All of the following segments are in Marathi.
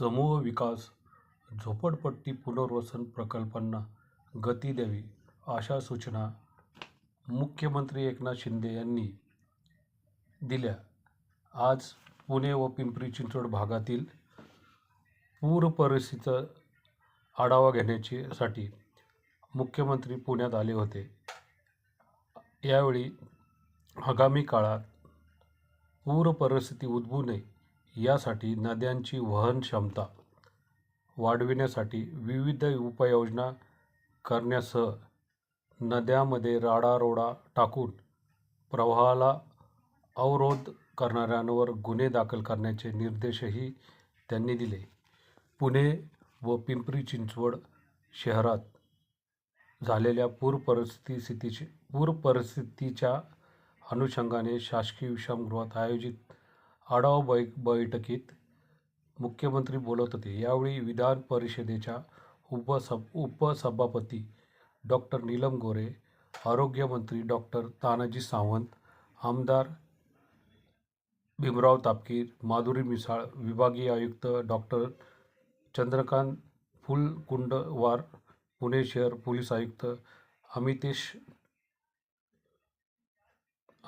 समूह विकास झोपडपट्टी पुनर्वसन प्रकल्पांना गती द्यावी अशा सूचना मुख्यमंत्री एकनाथ शिंदे यांनी दिल्या. आज पुणे व पिंपरी चिंचवड भागातील पूर परिस्थितीचा आढावा घेण्याची साठी मुख्यमंत्री पुण्यात आले होते. यावेळी आगामी काळात पूर परिस्थिती उद्भवू नये यासाठी नद्यांची वहन क्षमता वाढविण्यासाठी विविध उपाययोजना करण्यासह नद्यामध्ये राडारोडा टाकून प्रवाहाला अवरोध करणाऱ्यांवर गुन्हे दाखल करण्याचे निर्देशही त्यांनी दिले. पुणे व पिंपरी चिंचवड शहरात झालेल्या पूर परिस्थितीची स्थितीची पूर परिस्थितीच्या अनुषंगाने शासकीय विश्रामगृहात आयोजित आढावा बै बैठकीत मुख्यमंत्री बोलत होते. यावेळी विधान परिषदेच्या उपसभ उपसभापती डॉक्टर नीलम गोरे आरोग्यमंत्री डॉक्टर तानाजी सावंत आमदार भीमराव तापकीर माधुरी मिसाळ विभागीय आयुक्त डॉक्टर चंद्रकांत फुलकुंडवार पुणे शहर पोलीस आयुक्त अमितेश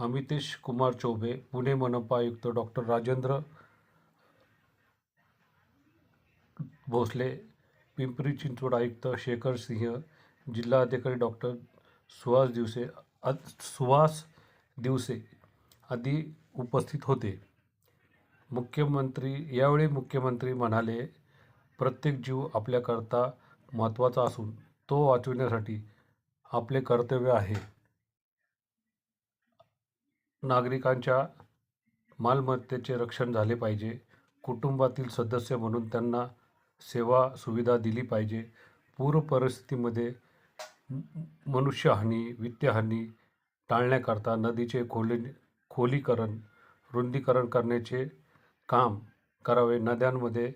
अमितेश कुमार चौबे पुणे मनपा आयुक्त डॉक्टर राजेंद्र भोसले पिंपरी चिंचवड आयुक्त शेखर सिंह जिल्हाधिकारी डॉक्टर सुहास दिवसे अ- सुहास दिवसे आदी उपस्थित होते. मुख्यमंत्री यावेळी मुख्यमंत्री म्हणाले प्रत्येक जीव आपल्याकरता महत्त्वाचा असून तो वाचविण्यासाठी आपले कर्तव्य आहे. नागरिकांच्या मालमत्तेचे रक्षण झाले पाहिजे. कुटुंबातील सदस्य म्हणून त्यांना सेवा सुविधा दिली पाहिजे. पूर परिस्थितीमध्ये मनुष्यहानी वित्तहानी टाळण्याकरता नदीचे खोली खोलीकरण रुंदीकरण करण्याचे काम करावे. नद्यांमध्ये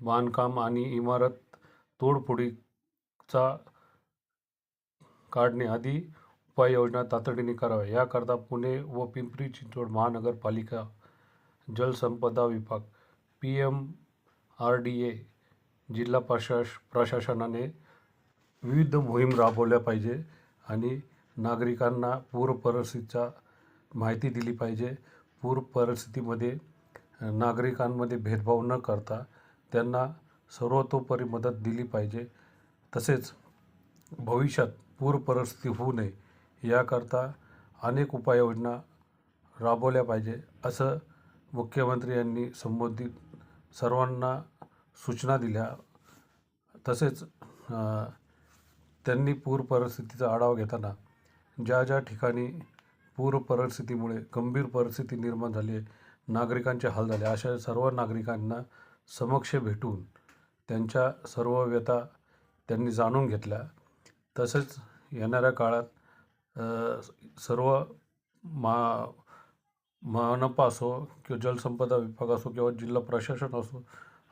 बांधकाम आणि इमारत तोडफोडीचा काढणे आदी उपाययोजना तातडीने कराव्या. याकरता पुणे व पिंपरी चिंचवड महानगरपालिका जलसंपदा विभाग P M R D A जिल्हा प्रशास प्रशासनाने विविध मोहीम राबवल्या पाहिजे आणि नागरिकांना पूर परिस्थितीचा माहिती दिली पाहिजे. पूर परिस्थितीमध्ये नागरिकांमध्ये भेदभाव न करता त्यांना सर्वतोपरी मदत दिली पाहिजे. तसेच भविष्यात पूर परिस्थिती होऊ नये. याकरता अनेक उपाययोजना राबवल्या पाहिजे असं मुख्यमंत्री यांनी संबोधित सर्वांना सूचना दिल्या. तसेच त्यांनी पूर परिस्थितीचा आढावा घेताना ज्या ज्या ठिकाणी पूर परिस्थितीमुळे गंभीर परिस्थिती निर्माण झाली आहे नागरिकांचे हाल झाले अशा सर्व नागरिकांना समक्ष भेटून त्यांच्या सर्व व्यथा त्यांनी जाणून घेतल्या. तसेच येणाऱ्या काळात सर्व मा मनपा असो किंवा जलसंपदा विभाग असो किंवा जिल्हा प्रशासन असो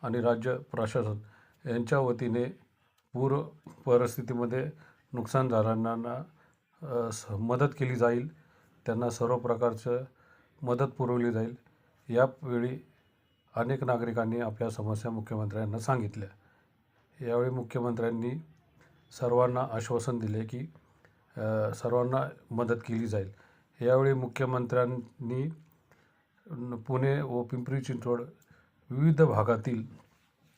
आणि राज्य प्रशासन यांच्या वतीने पूर परिस्थितीमध्ये नुकसान झालेल्यांना स- मदत केली जाईल. त्यांना सर्व प्रकारचं मदत पुरवली जाईल. यावेळी अनेक नागरिकांनी आपल्या समस्या मुख्यमंत्र्यांना सांगितल्या. यावेळी मुख्यमंत्र्यांनी सर्वांना आश्वासन दिले की सर्वांना मदत केली जाईल. यावेळी मुख्यमंत्र्यांनी पुणे व पिंपरी चिंचवड विविध भागातील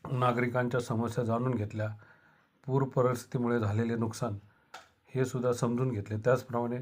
नागरिकांच्या समस्या जाणून घेतल्या. पूर परिस्थितीमुळे झालेले नुकसान हे सुद्धा समजून घेतले. त्याचप्रमाणे